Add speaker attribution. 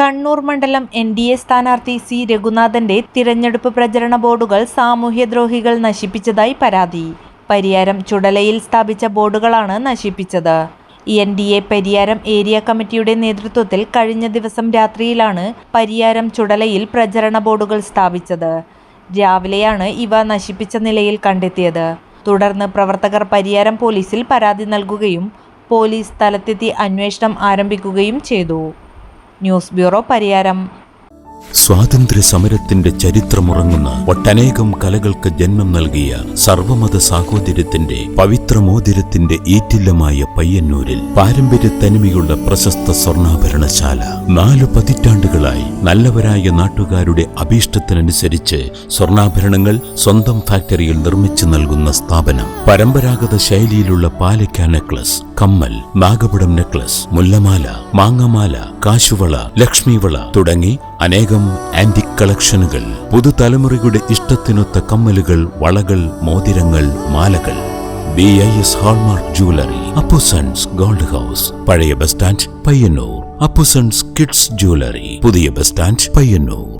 Speaker 1: കണ്ണൂർ മണ്ഡലം N D A സ്ഥാനാർത്ഥി C രഘുനാഥന്റെ തിരഞ്ഞെടുപ്പ് പ്രചരണ ബോർഡുകൾ സാമൂഹ്യദ്രോഹികൾ നശിപ്പിച്ചതായി പരാതി. പരിയാരം ചുടലയിൽ സ്ഥാപിച്ച ബോർഡുകളാണ് നശിപ്പിച്ചത്. N D A Pariyaram area കമ്മിറ്റിയുടെ നേതൃത്വത്തിൽ കഴിഞ്ഞ ദിവസം രാത്രിയിലാണ് പരിയാരം ചുടലയിൽ പ്രചരണ ബോർഡുകൾ സ്ഥാപിച്ചത്. രാവിലെയാണ് ഇവ നശിപ്പിച്ച നിലയിൽ കണ്ടെത്തിയത്. തുടർന്ന് പ്രവർത്തകർ പരിയാരം പോലീസിൽ പരാതി നൽകുകയും പോലീസ് സ്ഥലത്തെത്തി അന്വേഷണം ആരംഭിക്കുകയും ചെയ്തു. News bureau Pariyaram.
Speaker 2: സ്വാതന്ത്ര്യ സമരത്തിന്റെ ചരിത്രമുറങ്ങുന്ന ഒട്ടനേകം കലകൾക്ക് ജന്മം നൽകിയ സർവമത സാഹോദര്യത്തിന്റെ പവിത്രമോതിരത്തിന്റെ ഈറ്റില്ലമായ പയ്യന്നൂരിൽ പാരമ്പര്യ തനിമയുള്ള പ്രശസ്ത സ്വർണാഭരണശാല. നാലു പതിറ്റാണ്ടുകളായി നല്ലവരായ നാട്ടുകാരുടെ അഭീഷ്ടത്തിനനുസരിച്ച് സ്വർണാഭരണങ്ങൾ സ്വന്തം ഫാക്ടറിയിൽ നിർമ്മിച്ചു നൽകുന്ന സ്ഥാപനം. പരമ്പരാഗത ശൈലിയിലുള്ള പാലക്ക നെക്ലസ് കമ്മൽ നാഗപടം നെക്ലസ് മുല്ലമാല മാങ്ങമാല കാശുവള ലക്ഷ്മിവള തുടങ്ങി അനേകം ആന്റിക് കളക്ഷനുകൾ. പുതുതലമുറയുടെ ഇഷ്ടത്തിനൊത്ത കമ്മലുകൾ വളകൾ മോതിരങ്ങൾ മാലകൾ. B I S hallmark jewellery Appusons gold house പഴയ bus stand Payyanur. Appusons kids jewellery പുതിയ ബസ് സ്റ്റാൻഡ് പയ്യന്നൂർ.